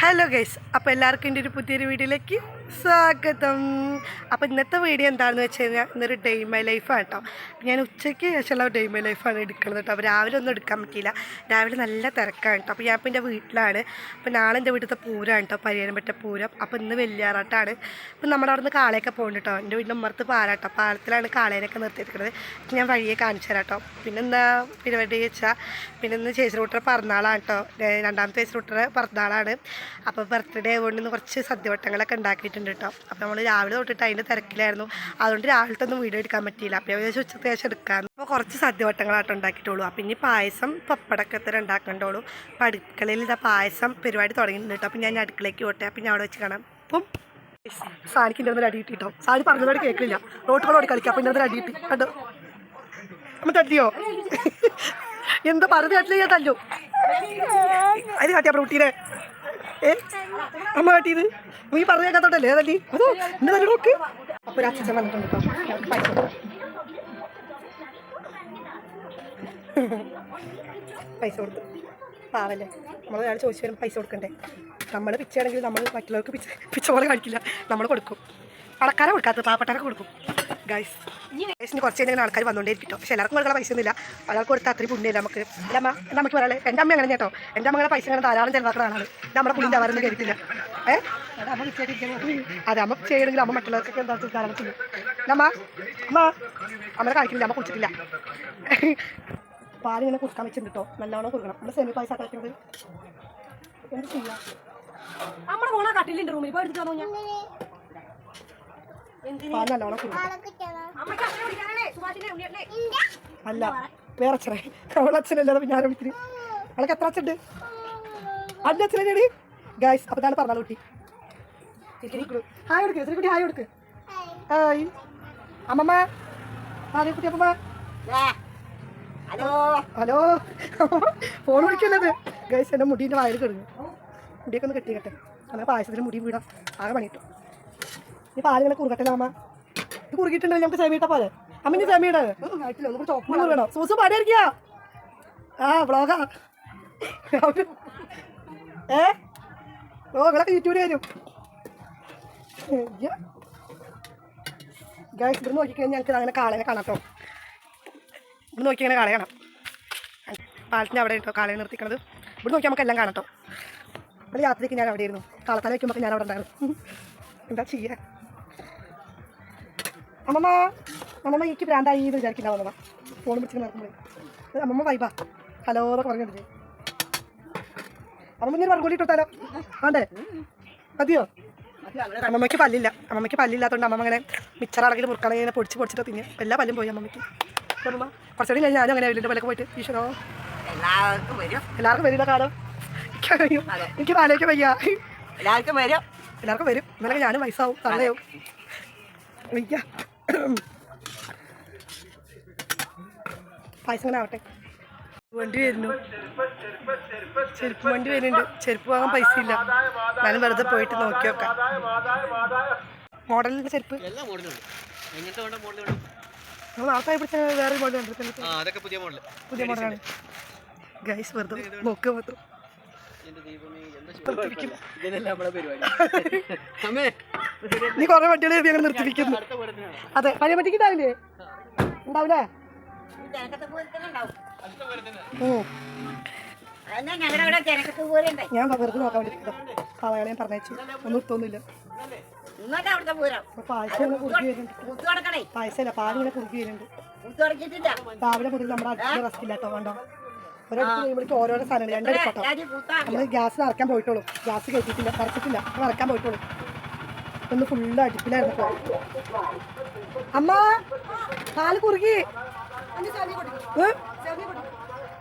Hello guys അപ്പോൾ എല്ലാവർക്കും എന്റെ ഒരു പുതിയൊരു വീഡിയോയിലേക്ക് സ്വാഗതം. അപ്പോൾ ഇന്നത്തെ വീഡിയോ എന്താണെന്ന് വെച്ച് കഴിഞ്ഞാൽ ഇന്നൊരു ഡേ മൈ ലൈഫാണ് കേട്ടോ ഞാൻ ഉച്ചയ്ക്ക് ശേഷമുള്ള ഡേ മൈ ലൈഫാണ് എടുക്കുന്നത് കേട്ടോ അപ്പോൾ രാവിലെ ഒന്നും എടുക്കാൻ പറ്റിയില്ല. രാവിലെ നല്ല തിരക്കാണ് കേട്ടോ അപ്പോൾ ഞാൻ ഇപ്പോൾ എന്റെ വീട്ടിലാണ്. അപ്പോൾ നാളെ എന്റെ വീട്ടിലത്തെ പൂരമാണ് കേട്ടോ പരിയാനം പറ്റ പൂരം. അപ്പോൾ ഇന്ന് വെള്ളിയാറാട്ടാണ്. അപ്പോൾ നമ്മുടെ അവിടെ നിന്ന് കാളയൊക്കെ പോകുന്നുണ്ട് കേട്ടോ എന്റെ വീടിന്റെ ഉമ്മർത്ത് പാലാട്ടോ പാലത്തിലാണ് കാളേനൊക്കെ നിർത്തിയിരിക്കുന്നത്. ഞാൻ വഴിയെ കാണിച്ചു തരാം കേട്ടോ പിന്നെ എന്താ പരിപാടി വെച്ചാൽ പിന്നെ ഇന്ന് ചേച്ചി റൂട്ടറെ പിറന്നാളാണ് കേട്ടോ രണ്ടാമത്തെ ചേച്ചി റൂട്ടറെ പിറന്നാളാണ്. അപ്പോൾ ബർത്ത്ഡേ കൊണ്ട് ഇന്ന് കുറച്ച് സദ്യവട്ടങ്ങളൊക്കെ ഉണ്ടാക്കിയിട്ടുണ്ട് കേട്ടോ അപ്പോൾ നമ്മൾ രാവിലെ തൊട്ടിട്ട് അതിന്റെ തിരക്കിലായിരുന്നു. അതുകൊണ്ട് രാവിലത്തെ ഒന്നും വീഡിയോ എടുക്കാൻ പറ്റിയില്ല. അപ്പോൾ ഏകദേശം ഉച്ചത്തെ ശേഷം എടുക്കാൻ അപ്പോൾ കുറച്ച് സദ്യവട്ടങ്ങളായിട്ട് ഉണ്ടാക്കിയിട്ടുള്ളൂ. അപ്പം ഇനി പായസം പപ്പടൊക്കെ എത്ര ഉണ്ടാക്കണ്ടുള്ളൂ അപ്പോൾ അടുക്കളയിൽ ഇതാ പായസം പരിപാടി തുടങ്ങിയിട്ടുണ്ട് കേട്ടോ ഞാൻ അടുക്കളയ്ക്ക് പോട്ടെ. അപ്പം ഞാൻ അവിടെ വെച്ച് കാണാം. അപ്പം സാനിക്കിന്റെ ഒരു അടി കിട്ടിട്ടോ സാനി പറഞ്ഞതോട് കേൾക്കില്ല. റോട്ടുകളോട് കളിക്കാം അപ്പം ഇന്നത്തെ അടി കിട്ടി. കണ്ടോ? അമ്മ തല്ലിയോ എന്താ പറഞ്ഞു തട്ടില്ല ഞാൻ തല്ലു. അത് കാട്ടിയാ റൂട്ടീനെ ഏ? അമ്മ കാട്ടിയത്? നീ പറഞ്ഞു കേൾക്കാത്തോട്ടല്ലേ തല്ലി അതോ എന്റെ തല്ലി നോക്ക്. അപ്പൊ ഒരു അച്ഛൻ വന്നിട്ടുണ്ട് കേട്ടോ പൈസ. പൈസ കൊടുത്തു. പാവല്ലേ? നമ്മൾ ഒരാൾ ചോദിച്ചു വരുമ്പോൾ പൈസ കൊടുക്കണ്ടേ? നമ്മൾ പിച്ചയാണെങ്കിൽ നമ്മൾ മറ്റുള്ളവർക്ക് പിച്ച പിച്ച പോലെ കാണിക്കില്ല. നമ്മൾ കൊടുക്കും. പണക്കാരെ കൊടുക്കാത്ത പാവപ്പെട്ടവരെ കൊടുക്കും. ഗൈസ് ഗൈസിന് കുറച്ച് കഴിഞ്ഞാൽ ആൾക്കാർ വന്നുകൊണ്ടേയിരിക്കും പക്ഷേ എല്ലാവർക്കും കൊടുക്കുന്ന പൈസ ഒന്നുമില്ല. ഒരാൾക്ക് കൊടുത്താൽ അത്രയും പുണ്യമില്ല നമുക്ക്. എന്റെ അമ്മ നമുക്ക് പറയാം എന്റെ അമ്മ അങ്ങനെ കേട്ടോ. എന്റെ അമ്മ അങ്ങനെ പൈസ അങ്ങനെ ധാരാളം ചെലവാക്കുന്ന ആളാണ്. ഇത് നമ്മുടെ പുണ്യം അവരൊന്നും കഴിക്കില്ല ഏഹ് അതെ അമ്മ ചെയ്യണമെങ്കിൽ അമ്മ മറ്റുള്ളവർക്കൊക്കെ എന്താ ധാരാളം ചെയ്യും അമ്മ അമ്മ അമ്മനെ കാണിക്കില്ല അമ്മ കുടിച്ചിട്ടില്ല. പാലിങ്ങനെ കുറുക്കാൻ വെച്ചിട്ടുണ്ട് കേട്ടോ നല്ലോണം കുറുക്കണം. നമ്മൾ സെമി പൈസ കളിക്കുന്നത് എന്ത് ചെയ്യാം? നമ്മുടെ മോളെ കട്ടിലിന്റെ റൂമിൽ പോയി എടുക്കാമോ ഞാൻ. പാൽ നല്ലോണം കുറുക്കണം അല്ല വേറെ അച്ഛനെ. അവളെ അച്ഛനല്ലാതെ പിന്നെ ആരും വിളിക്കുന്നു അവൾക്ക് എത്ര അച്ഛനുണ്ട്? അല്ല അച്ഛനടി ഗായ്സ് അപ്പൊ ഇതാണ് പറഞ്ഞാൽ കുട്ടി. ഹായ് കൊടുക്ക് ചെറിയ കുട്ടി ഹായ് കൊടുക്ക്. ഹായ് അമ്മമ്മ. ഹായ് കുട്ടി അമ്മമ്മ. ഹലോ. ഹലോ. ഫോൺ വിളിക്കുന്നത് ഗൈസ് എന്റെ മുടീന്റെ വായിൽ കിടന്നു. മുടിയൊക്കെ ഒന്ന് കെട്ടിക്കട്ടെ. അങ്ങനെ പായസത്തിന് മുടി വീടാം ആകെ പണിയിട്ടു. ഈ പാലിങ്ങനെ കുറുകട്ടല്ലോ അമ്മ ഇത് കുറുകിയിട്ടുണ്ടെങ്കിൽ നമുക്ക് സെമിയിട്ട പോലെ. അമ്മിന് സെമിയുടെ കുറുകണോ സൂസു പാടിയായിരിക്കാ ആ വ്ളോഗാ. ഏ? ഇങ്ങളൊക്കെ യൂട്യൂബിൽ വരും. ഗൈസ് ഇവിടെ നോക്കിക്കഴിഞ്ഞാൽ ഞങ്ങൾക്ക് അങ്ങനെ കാളേനെ കാണാം കേട്ടോ ഇവിടെ നോക്കി ഇങ്ങനെ കാളെ കാണാം. പാലത്തിന്റെ അവിടെ കേട്ടോ കാളയെ നിർത്തിക്കണത്. ഇവിടെ നോക്കി നമുക്ക് എല്ലാം കാണാം കേട്ടോ ഇവിടെ യാത്രയ്ക്ക് ഞാൻ അവിടെ ഇരുന്നു കാളത്താല വയ്ക്കുമ്പോൾ ഞാൻ അവിടെ ഉണ്ടായിരുന്നു. എന്താ ചെയ്യുക അമ്മമ്മ അമ്മമ്മ എനിക്ക് ഭ്രാന്തായി എന്ന് വിചാരിക്കുന്ന അമ്മമ്മ. ഫോൺ പിടിച്ച് നടക്കുമ്പോൾ അമ്മമ്മ വൈബാ ഹലോ എന്നൊക്കെ പറഞ്ഞിട്ട് അമ്മമ്മ ഞാൻ വർഗോലി ഇട്ടാലോ ആണ്ടേ? മതിയോ? അമ്മമ്മയ്ക്ക് പല്ലില്ല. അമ്മമ്മയ്ക്ക് പല്ലില്ലാത്തതുകൊണ്ട് അമ്മമ്മ അങ്ങനെ മിച്ചറാണെങ്കിൽ മുറുക്കാണെങ്കിൽ ഇങ്ങനെ പൊടിച്ച് പൊടിച്ചിട്ട് തിന്നെ. എല്ലാ പല്ലും പോയി അമ്മമ്മയ്ക്ക്. അമ്മമ്മ കുറച്ചുകൂടി കഴിഞ്ഞ് ഞാനും അങ്ങനെ വീടിന്റെ പല്ലൊക്കെ പോയിട്ട് ഈശ്വരോ എല്ലാവർക്കും വരും. എല്ലാവർക്കും വരില്ല കാലം. എനിക്ക് പാലേക്ക് വയ്യ. എല്ലാവർക്കും വരും. എല്ലാവർക്കും വരും. എന്നാലും ഞാനും വയസ്സാവും. തള്ളയാവും. വയ്യ. പായസം ഇങ്ങനെ ആവട്ടെ വണ്ടി വരുന്നു. ചെരുപ്പ് വണ്ടി വരുന്നുണ്ട്. ചെരുപ്പ് വാങ്ങാൻ പൈസ ഇല്ല. ഞാനും വെറുതെ പോയിട്ട് നോക്കി നോക്കാം. മോഡലിന്റെ ചെരുപ്പ്. നമ്മൾ പിടിച്ച വേറെ മോഡൽ കണ്ടിട്ടുണ്ട് ആ അതൊക്കെ പുതിയ മോഡൽ പുതിയ മോഡലാണ്. ഗൈസ് വെറുതെ നോക്കുക മാത്രം. നീ കൊറേ വണ്ടികൾ എഴുതി അങ്ങനെ നിർത്തിപ്പിക്കുന്നു അടുത്ത പടത്തിനാണ് അതെ പഴയ വണ്ടിക്ക് ഉണ്ടാവില്ലേ? ഉണ്ടാവില്ലേ ഞാൻ വെറുതെ നോക്കാൻ വേണ്ടി അവളെ ഞാൻ പറഞ്ഞേച്ചു ഒന്നും ഇട്ടൊന്നുമില്ല. പായസമല്ല പാൽ ഇങ്ങനെ വരുന്നുണ്ട്. രാവിലെ മുതൽ നമ്മുടെ അടുത്ത് റെസ്റ്റ് കണ്ടോ? കേട്ടോ വേണ്ടോ ഒരിടത്ത് കഴിയുമ്പോഴേക്കും ഓരോരോ സാധനങ്ങൾ. രണ്ടെടുക്കട്ടോ രാജി കൂത്താ നമ്മൾ ഗ്യാസ് നിറക്കാൻ പോയിട്ടുള്ളൂ. ഗ്യാസ് കയറ്റിയിട്ടില്ല. നിറച്ചിട്ടില്ല. അപ്പൊ നിറയ്ക്കാൻ പോയിട്ടുള്ളൂ. ഒന്ന് ഫുള്ള് അടുപ്പിലായിരുന്നു ഇപ്പൊ. അമ്മ പാൽ കുറുകി?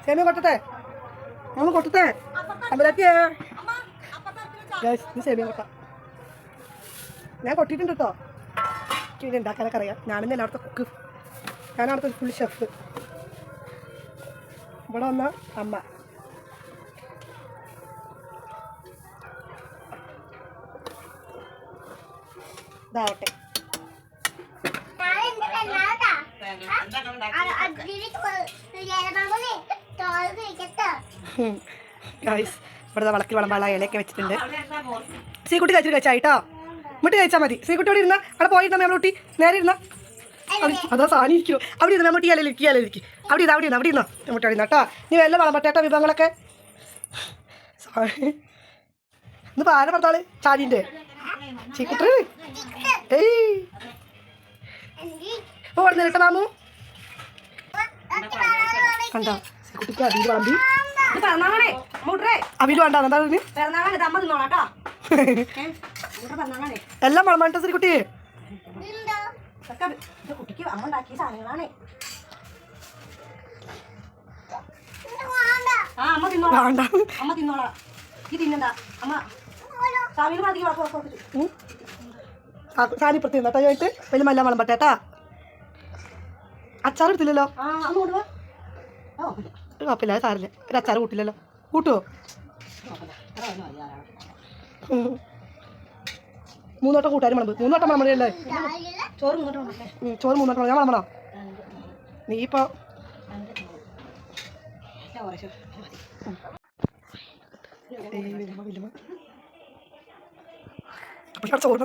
സേമിയ കൊട്ടട്ടെ? നമ്മൾ കൊട്ടത്തെ അമ്പലത്തിയേ? സേമിയ കൊട്ട. ഞാൻ കൊട്ടിയിട്ടുണ്ട് കേട്ടോ. ഉണ്ടാക്കാനൊക്കെ അറിയാം. ഞാനിന്ന് എല്ലായിടത്തും കുക്ക് ഞാനവിടുത്തെ ഫുൾ ഷെഫ് ഇവിടെ വന്ന അമ്മ. ഇതാവട്ടെ. ഇവിടുത്തെ വളക്കി വളമ്പാള ഇലയൊക്കെ വെച്ചിട്ടുണ്ട്. സീക്കുട്ടി കഴിച്ചിട്ട് കഴിച്ചായിട്ടോ ഇങ്ങോട്ട് കഴിച്ചാൽ മതി. സീക്കുട്ടി അവിടെ ഇരുന്ന അവിടെ പോയിരുന്ന മേമൂട്ടി നേരെ ഇരുന്ന. അതാ സാധനം ഇരിക്കും അവിടെ ഇരുന്ന മേമൂട്ടി ഇലയിലിരിക്കും ഇരിക്കും അവിടെ ഇരുന്ന് അവിടെ ഇരുന്ന അവിടെ ഇരുന്നോ. മേമൂട്ടി അവിടെ ഇരുന്നോ നീ വല്ല വളമ്പട്ടേട്ടോ വിഭവങ്ങളൊക്കെ? സോറി ഇന്ന് ആരെ പറഞ്ഞാൾ? ചാടിന്റെ ചീക്കുട്ടി ഏയ്. മാമു? കണ്ടോ? കുട്ടിക്ക് അവിൽ വിളമ്പി പിറന്നാളാണേ. മൂട്ടറേ അവിൽ വേണ്ട എന്താ ഇതിന് പിറന്നാളാണ്. ഇത് അമ്മ ഇതൊക്കെ ഇത് കുട്ടിക്ക് അമ്മ ഉണ്ടാക്കിയ സാധനങ്ങളാണേ. ആ അമ്മ തിന്നോളാം. അമ്മ തിന്നോളാം. ഈ തിന്നണ്ട അമ്മ സാമിന് മതി വാക്ക് വാക്ക് വാക്ക് ഉം. ആ സാനിപ്പുറത്ത് നിന്നോ ആയിട്ട് വലിയ മല്ല വളമ്പട്ടേട്ടാ അച്ചാർ എടുത്തില്ലല്ലോ കുഴപ്പമില്ല സാറില്ല സാരില്ല ഒരു അച്ചാർ കൂട്ടില്ലല്ലോ. കൂട്ടുവോ. മൂന്നോട്ടം കൂട്ടാരും വിളമ്പ്. മൂന്നോട്ടം അല്ലേ ചോറ് മൂന്നോട്ടം ചോറ് മൂന്നോട്ടം ഞാൻ വിളമ്പണോ? നീ ഇപ്പോൾ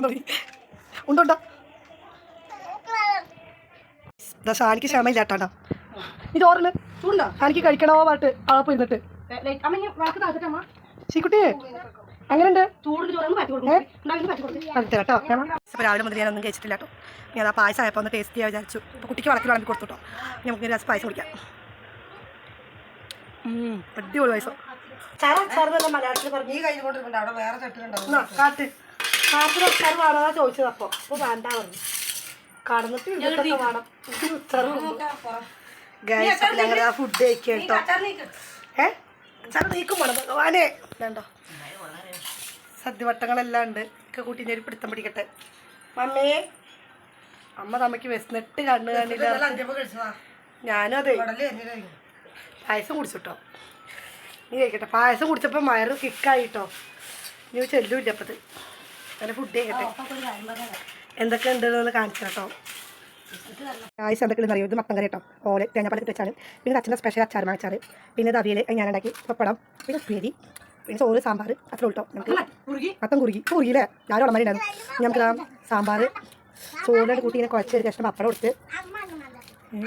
തുടങ്ങി ഉണ്ടോണ്ടോ ഇതാ ഷാനിക്ക് ക്ഷമയില്ല കേട്ടോ നീ ചോറിന്. ഷാനിക്ക് കഴിക്കണോ പാട്ട് അളപ്പ് ഇരുന്നിട്ട്. കുട്ടിയെ ശീക്കുട്ടിയെ കേട്ടോ. രാവിലെ മുതൽ ഞാനൊന്നും കഴിച്ചിട്ടില്ല കേട്ടോ. ഞാൻ ആ പായസം ആയപ്പോൾ ഒന്ന് ടേസ്റ്റ് ചെയ്യാൻ വിചാരിച്ചു. അപ്പോൾ കുട്ടിക്ക് വളക്കി വിളമ്പി കൊടുത്തു കേട്ടോ. നമുക്ക് രസം പായസം കുടിക്കാം. ഉം, അടിപൊളി പായസം. മലയാളത്തിൽ പറഞ്ഞു. ഈ അവിടെ വേറെ ചട്ടിലുണ്ടാവും എന്നാ, കാട്ട് കാട്ടിൽ അച്ചാർ വേണമെന്നാ ചോദിച്ചത് അപ്പോൾ അപ്പോൾ വേണ്ട പറഞ്ഞു. കടന്നിട്ട് ഇതൊക്കെ വേണം. ഗൈസ് ഞങ്ങൾ ആ ഫുഡ് കഴിക്കാം കേട്ടോ. ഏ? അച്ചാർ നീക്കും വേണം. ഭഗവാനെ വേണ്ടോ. സദ്യവട്ടങ്ങളെല്ലാം ഉണ്ട്. ഒക്കെ കൂട്ടി ഞാൻ പിടുത്തം പിടിക്കട്ടെ. മമ്മേ അമ്മ തമ്മക്ക് വിശന്നിട്ട് കണ്ണു കാണില്ല. ഞാനും അതെ. പായസം കുടിച്ചിട്ടോ? നീ കഴിക്കട്ടെ. പായസം കുടിച്ചപ്പോൾ വയറ് കിക്കായിട്ടോ? നീ ചെല്ലൂല്ല അപ്പത്. അങ്ങനെ ഫുഡ് കഴിക്കട്ടെ. എന്തൊക്കെ ഉണ്ടെന്ന് കാണിച്ചു കേട്ടോ പായസം എന്തൊക്കെ അറിയോ? ഇത് മത്തം കറി കേട്ടോ ഓലെ തേങ്ങാപ്പാലത്തിൽ വെച്ചാണ്. പിന്നെ അച്ഛന്റെ സ്പെഷ്യൽ അച്ചാർ മാച്ചാർ പിന്നെ ഇത് അവിയൽ ഞാൻ ഉണ്ടാക്കി പപ്പടം. പിന്നെ ഉപ്പേരി. പിന്നെ ചോറ് സാമ്പാർ അത്ര കേട്ടോ. നമുക്ക് മത്തം കുറുകി. കുറുകിയില്ലേ ഞാനും ഉടമരി ഉണ്ടായിരുന്നു. നമുക്ക് ഇതാ സാമ്പാർ ചോറിന്റെ കൂട്ടി ഇങ്ങനെ കുഴച്ച് ഒരു കഷ്ണം പപ്പടം കൊടുത്ത്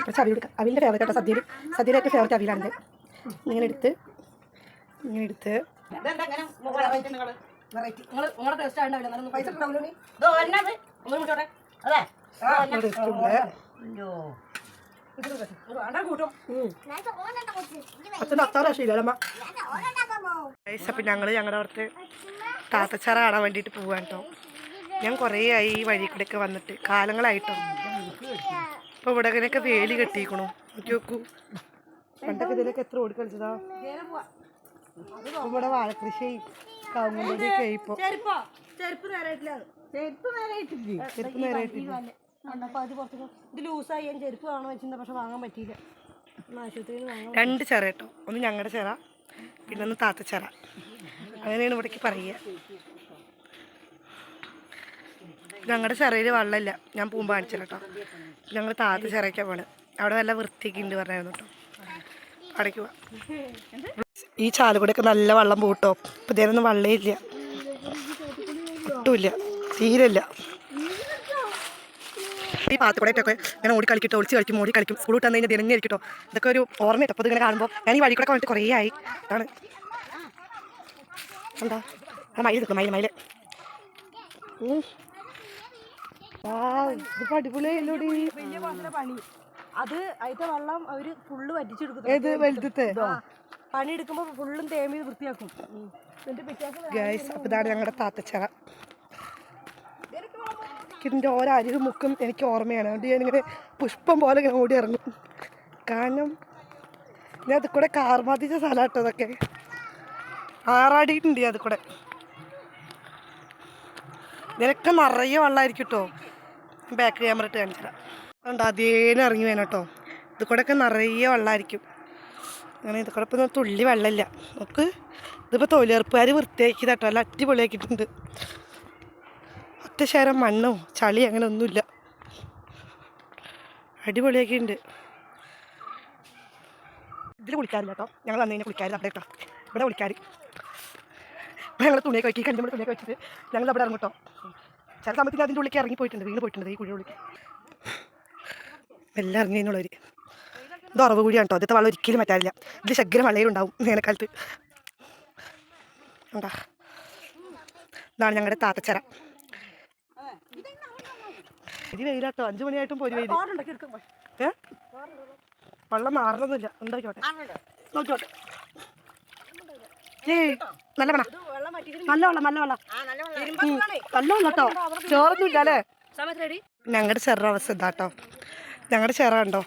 കുറച്ച് അവിൽ കൊടുക്കാം അവിലിന്റെ ഫേവറേറ്റ് കേട്ടോ സദ്യയിൽ. സദ്യയിലെ ഏറ്റവും ഫേവറേറ്റ് അവിലാണ് ഇങ്ങനെ എടുത്ത് ഇങ്ങനെ എടുത്ത്. വെറൈറ്റി നിങ്ങൾ നിങ്ങളുടെ ടേസ്റ്റ് ആയിട്ടുണ്ടാവില്ല അച്ഛന്റെ അത്താറ് ശീലമ്മ അപ്പം ഞങ്ങൾ ഞങ്ങളുടെ അവിടുത്തെ താത്തച്ചാറ കാണാൻ വേണ്ടിട്ട് പോവാൻ കേട്ടോ ഞാൻ കുറേ ആയി ഈ വഴി കൂടെയൊക്കെ വന്നിട്ട് കാലങ്ങളായിട്ടോ. അപ്പോൾ ഇവിടെ ഇങ്ങനെയൊക്കെ വേലി കെട്ടിക്കണു നോക്കി നോക്കൂ. പണ്ടൊക്കെ ഇതിലൊക്കെ എത്ര ഓടി കളിച്ചതാ? ഇവിടെ വാഴക്കൃഷി ചെരുപ്പോ? ചെരുപ്പ് നേരായിട്ടില്ല ചെരുപ്പ് നേരായിട്ടില്ല ചെരുപ്പ് നേരായിട്ടില്ല രണ്ട് ചെറ കേട്ടോ. ഒന്ന് ഞങ്ങളുടെ ചെറ പിന്നെ ഒന്ന് താത്ത ചെറ. അങ്ങനെയാണ് ഇവിടേക്ക് പറയുക. ഞങ്ങളുടെ ചെറയിൽ വെള്ളമില്ല. ഞാൻ പോകുമ്പോൾ കാണിച്ചില്ല കേട്ടോ. ഞങ്ങൾ താത്ത ചെറയ്ക്കാൻ പോണ്. അവിടെ നല്ല വൃത്തിയൊക്കെ ഉണ്ട് പറഞ്ഞായിരുന്നു കേട്ടോ. അടയ്ക്ക് ഈ ചാലുകൂടെയൊക്കെ നല്ല വെള്ളം പൂട്ടോ. ഇപ്പം ഇതേനൊന്നും വെള്ളമില്ല ഒട്ടുമില്ല തീരില്ല ഈ പാത്തുകൂടെയൊക്കെ ഇങ്ങനെ ഓടി കളിക്കട്ടോ ഒളിച്ച് കളിക്കും ഓടി കളിക്കും സ്കൂൾ വിട്ട് തന്നെ ദിനം ഇരിക്കട്ടോ. ഇതൊക്കെ ഒരു ഓർമ്മ അപ്പോൾ ഇതിങ്ങനെ കാണുമ്പോൾ ഞാൻ ഈ വഴി കൂടെ വന്നിട്ട് കുറേ ആയി. അതാണ് എന്താ? ആ മയിൽ നിൽക്കും മയിൽ മയിൽ. അടിപൊളിയല്ലോടി പണി. അത് അതിന്റെ വെള്ളം അവർ ഫുള്ള് വറ്റിച്ചെടുക്കും. ഏത് വലുതത്തെ? പണി എടുക്കുമ്പോ ഫുള്ളും തേമി വൃത്തിയാക്കും. എന്നിട്ട് അപ്പോൾ ഇതാണ് ഞങ്ങളുടെ താത്തച്ചിറ ഇതിന്റെ ഓരോ അരിവ് മുക്കും എനിക്ക് ഓർമ്മയാണ്. അതുകൊണ്ട് ഞാനിങ്ങനെ പുഷ്പം പോലെ ഇങ്ങനെ ഓടി ഇറങ്ങും. കാരണം ഞാൻ അത് കൂടെ കാർമാതിച്ച സ്ഥലമാട്ടോ അതൊക്കെ. ആറാടിയിട്ടുണ്ട് അത് കൂടെ. ഇതിനൊക്കെ നിറയെ വെള്ളമായിരിക്കും കേട്ടോ ബാക്ക് ക്യാമറ ഇട്ട് കാണിച്ചില്ല അതുകൊണ്ട് അതേനെ ഇറങ്ങി വേണം കേട്ടോ ഇത് ഒക്കെ നിറയെ വെള്ളമായിരിക്കും. അങ്ങനെ ഇത് കൂടെ ഇപ്പം തുള്ളി വെള്ളമില്ല. നമുക്ക് ഇതിപ്പോൾ തൊഴിലുറപ്പുകാർ വൃത്തിയാക്കിയതാട്ടോ. അല്ല നല്ല അടിപൊളിയാക്കിയിട്ടുണ്ട് ഒറ്റശേരം മണ്ണോ ചളി അങ്ങനെ ഒന്നുമില്ല. അടിപൊളിയൊക്കെ ഉണ്ട്. ഇതിൽ കുളിക്കാറില്ല കേട്ടോ. ഞങ്ങൾ അന്ന് കുളിക്കാറില്ല അവിടെ കേട്ടോ. ഇവിടെ കുളിക്കാറ്. ഞങ്ങൾ തുണിയൊക്കെ വയ്ക്കി കണ്ടിന്റെ തുണിയൊക്കെ വെച്ചിട്ട് ഞങ്ങൾ അവിടെ ഇറങ്ങും കേട്ടോ. ചില സമയത്ത് അതിന്റെ ഉള്ളിലേക്ക് ഇറങ്ങി പോയിട്ടുണ്ട്. വീണ് പോയിട്ടുണ്ട് ഈ കുഴി ഉള്ളിൽ എല്ലാം ഇറങ്ങി കഴിഞ്ഞുള്ളവർ ഇത് ഉറവ് കൂടിയാണ് കേട്ടോ. ഇന്നത്തെ വെള്ളം ഒരിക്കലും പറ്റാറില്ല ഇതിൽ ശഗ്രം വെള്ളയിലുണ്ടാവും വേനൽക്കാലത്ത്. ഉണ്ടാ ഇതാണ് ഞങ്ങളുടെ താത്തച്ചര. ഇത് വെയിലാട്ടോ അഞ്ചു മണിയായിട്ടും വെയിൽ പോയി. ഏ? വെള്ളം മാറണമെന്നില്ല. ഉണ്ടായിക്കോട്ടെ നോക്കിക്കോട്ടെ. ഏയ് നല്ല വേണം നല്ല വെള്ളം നല്ല വെള്ളം. നല്ല വെള്ളം. കേട്ടോ. ചോറൊന്നും ഇല്ല അല്ലേ? ഞങ്ങളുടെ ചെറ അവസ്ഥ ഇതാട്ടോ ഞങ്ങളുടെ ചെറ ഉണ്ടോ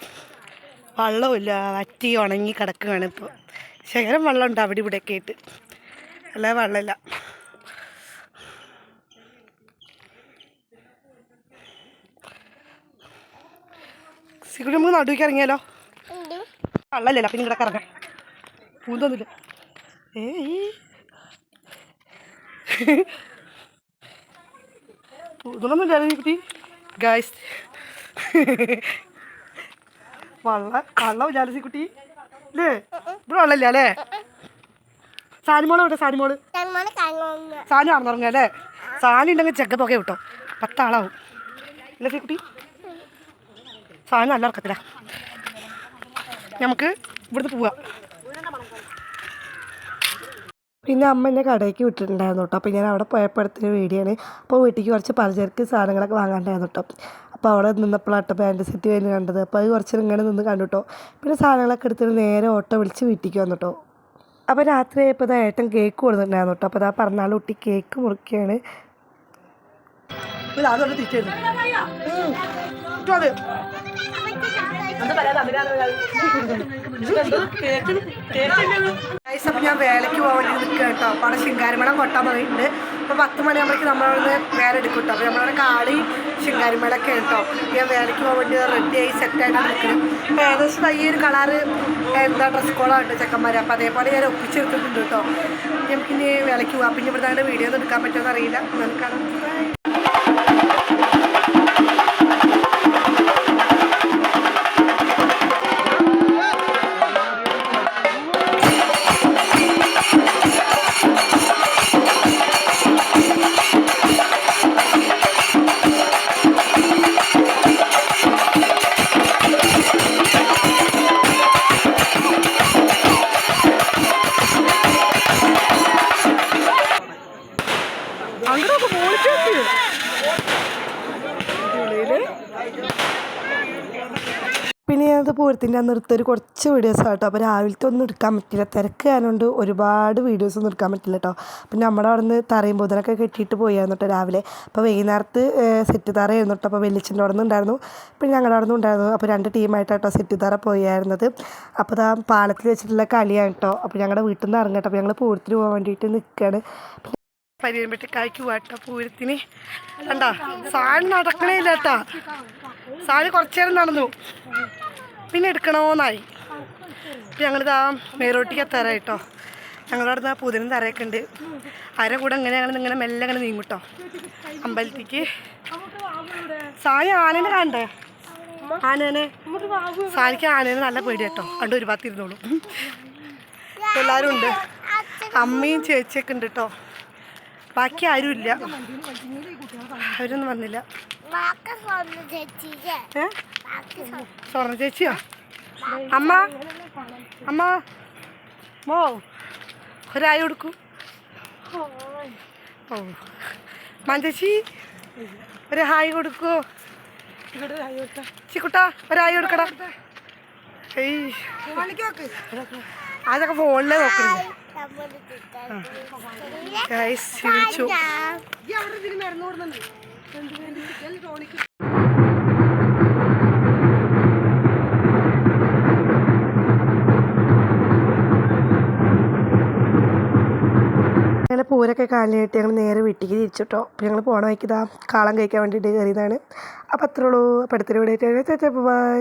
വെള്ളമില്ല വറ്റി ഉണങ്ങി കിടക്കുകയാണ് ഇപ്പോൾ ശേഖരം വെള്ളം ഉണ്ടോ അവിടെ ഇവിടെയൊക്കെ ആയിട്ട്. അല്ലാതെ വെള്ളമില്ല. സിഗുരി നമുക്ക് നടുവിക്ക് ഇറങ്ങിയാലോ? കള്ളല്ലേ പിന്നെ ഇങ്ങോട്ട് ഇറങ്ങാം പൂന്തോന്നില്ല പൂന്തൊന്നുമില്ല ഈ കുട്ടി? ഗായ്സ് വള്ള കള്ള ജാലസി കുട്ടി? അല്ലേ ഇവിടെ വള്ളല്ലേ അല്ലേ? സാനിമോൾ വിട്ടോ സാനിമോൾ? സാനി ആണെന്നുറങ്ങുക അല്ലേ? സാനി ഉണ്ടെങ്കിൽ ചെക്ക തുക കിട്ടോ. പത്താളാവും. അല്ലേ കുട്ടി? സാനി നല്ല ഇറക്കത്തില്ല നമുക്ക് ഇവിടുന്ന് പോവാം. പിന്നെ അമ്മ എന്നെ കടയ്ക്ക് വിട്ടിട്ടുണ്ടായിരുന്നു കേട്ടോ. അപ്പോൾ ഞാൻ അവിടെ പോയപ്പോൾ വീടിയാണ് വീഡിയോ ആണ്. അപ്പോൾ വീട്ടിലേക്ക് കുറച്ച് പലചരക്ക് സാധനങ്ങളൊക്കെ വാങ്ങാണ്ടായിരുന്നു കേട്ടോ. അപ്പോൾ അവിടെ നിന്നപ്പോഴാട്ടോ പാന്റ് സെറ്റ് കഴിഞ്ഞ് കണ്ടത്. അപ്പോൾ അത് കുറച്ച് നേരം ഇങ്ങനെ നിന്ന് കണ്ടു കേട്ടോ. പിന്നെ സാധനങ്ങളൊക്കെ എടുത്തിട്ട് നേരെ ഓട്ടോ വിളിച്ച് വീട്ടിലേക്ക് വന്നു കേട്ടോ. അപ്പോൾ രാത്രി ആയപ്പോൾ ഇതാ ഏട്ടൻ കേക്ക് കൊടുത്തിട്ടുണ്ടായിരുന്നു കേട്ടോ. അപ്പോൾ അതാ പറഞ്ഞാൽ കുട്ടി കേക്ക് മുറിക്കുകയാണ്. ഗൈസ് ഞാൻ വേലയ്ക്ക് പോകാൻ വേണ്ടി നിൽക്കുക കേട്ടോ. അപ്പൊ അവിടെ ശിങ്കാരിമേളം കൊട്ടാൻ പോയിട്ടുണ്ട്. അപ്പൊ പത്ത് മണിയാകുമ്പോഴേക്ക് നമ്മളവിടെ വേല എടുക്കും കേട്ടോ. അപ്പൊ നമ്മളവിടെ കാളി ശിങ്കാരിമേളൊക്കെ കേട്ടോ. ഞാൻ വേലയ്ക്ക് പോകാൻ വേണ്ടി റെഡി ആയി സെറ്റായിട്ട് നിൽക്കണം. അപ്പൊ ഏകദേശം ഈ ഒരു കളറ് എന്താ ഡ്രസ് കോഡാണ് ചെക്കന്മാർ അപ്പൊ അതേപോലെ ഞാൻ ഒപ്പിച്ചെടുത്തിട്ടുണ്ട് കേട്ടോ. നമുക്കിനി വേലയ്ക്ക് പോകാം പിന്നെ ഇവിടെ വീഡിയോ ഒന്നും എടുക്കാൻ പറ്റുമെന്ന് അറിയില്ല. നമുക്കാണ് പിന്നെ ഞാനത് പൂരത്തിന്റെ അന്ന് എടുത്തൊരു കുറച്ച് വീഡിയോസ് കേട്ടോ അപ്പോൾ രാവിലത്തെ ഒന്നും എടുക്കാൻ പറ്റില്ല. തിരക്ക് കാരണമുണ്ട് ഒരുപാട് വീഡിയോസ് ഒന്നും എടുക്കാൻ പറ്റില്ല കേട്ടോ പിന്നെ നമ്മുടെ അവിടെ നിന്ന് തറയും ബുധനൊക്കെ കെട്ടിയിട്ട് പോയായിരുന്നു കേട്ടോ രാവിലെ. അപ്പോൾ വൈകുന്നേരത്ത് സെറ്റ് തറയായിരുന്നു കേട്ടോ അപ്പോൾ വെല്ലിച്ചിന്റെ അവിടെ നിന്ന് ഉണ്ടായിരുന്നു. പിന്നെ ഞങ്ങളുടെ അവിടെ നിന്ന് ഉണ്ടായിരുന്നു. അപ്പോൾ രണ്ട് ടീമായിട്ടാട്ടോ സെറ്റ് തറ പോയായിരുന്നത്. അപ്പോൾ ഇതാ പാലത്തിൽ വെച്ചിട്ടുള്ള കളിയാണ് കേട്ടോ അപ്പോൾ ഞങ്ങളുടെ വീട്ടിൽ നിന്ന് ഇറങ്ങട്ടോ. അപ്പോൾ ഞങ്ങൾ പൂരത്തിന് പോകാൻ വേണ്ടിയിട്ട് നിൽക്കുകയാണ് പരിയമ്പട്ടിക്കായ്ക്ക് പോട്ടോ പൂരത്തിന്. കണ്ടാ? സാൻ നടക്കണേ ഇല്ലാത്ത. കേട്ടാ കുറച്ചേരം നടന്നു. പിന്നെ എടുക്കണോന്നായി. അപ്പം ഞങ്ങളിതാ മേലോട്ടിക്ക് എത്താറ കേട്ടോ ഞങ്ങളുടെ നിന്ന് പുതിനും തറയൊക്കെ ഉണ്ട്. അര കൂടെ ഇങ്ങനെ ഞങ്ങൾ ഇങ്ങനെ മെല്ലെ അങ്ങനെ നീങ്ങും കേട്ടോ അമ്പലത്തിക്ക്. സാരി ആനേനെ കാണണ്ടേ? ആനേനെ? സാനിക്ക് ആനേനെ നല്ല പേടി കേട്ടോ കണ്ട് ഒരു ഭാഗത്ത് ഇരുന്നോളൂ എല്ലാവരും ഉണ്ട്. അമ്മയും ചേച്ചിയൊക്കെ ഉണ്ട് കേട്ടോ ബാക്കി ആരുമില്ല. അവരൊന്നും വന്നില്ല. സ്വർണ ചേച്ചിയോ? അമ്മ? അമ്മ? മോ ഒരായ കൊടുക്കൂ. ഓ. മഞ്ചേച്ചി ഒരു ഹായ് കൊടുക്കൂ. ചിക്കുട്ട ഒരായ കൊടുക്കടാ. അതൊക്കെ ഫോണിലെ നോക്കുന്നു ഗൈസ് ക്ഷീണിച്ചു അങ്ങനെ പൂരൊക്കെ കാലിനായിട്ട് ഞങ്ങൾ നേരെ വീട്ടിലേക്ക് തിരിച്ചിട്ടോ. അപ്പോൾ ഞങ്ങൾ പോണ വഴിക്ക് കാളം കഴിക്കാൻ വേണ്ടിയിട്ട് കയറിയതാണ് അപ്പോൾ അത്രേ ഉള്ളൂ. അപ്പോൾ അടുത്തൊരു വീഡിയോ ബൈ.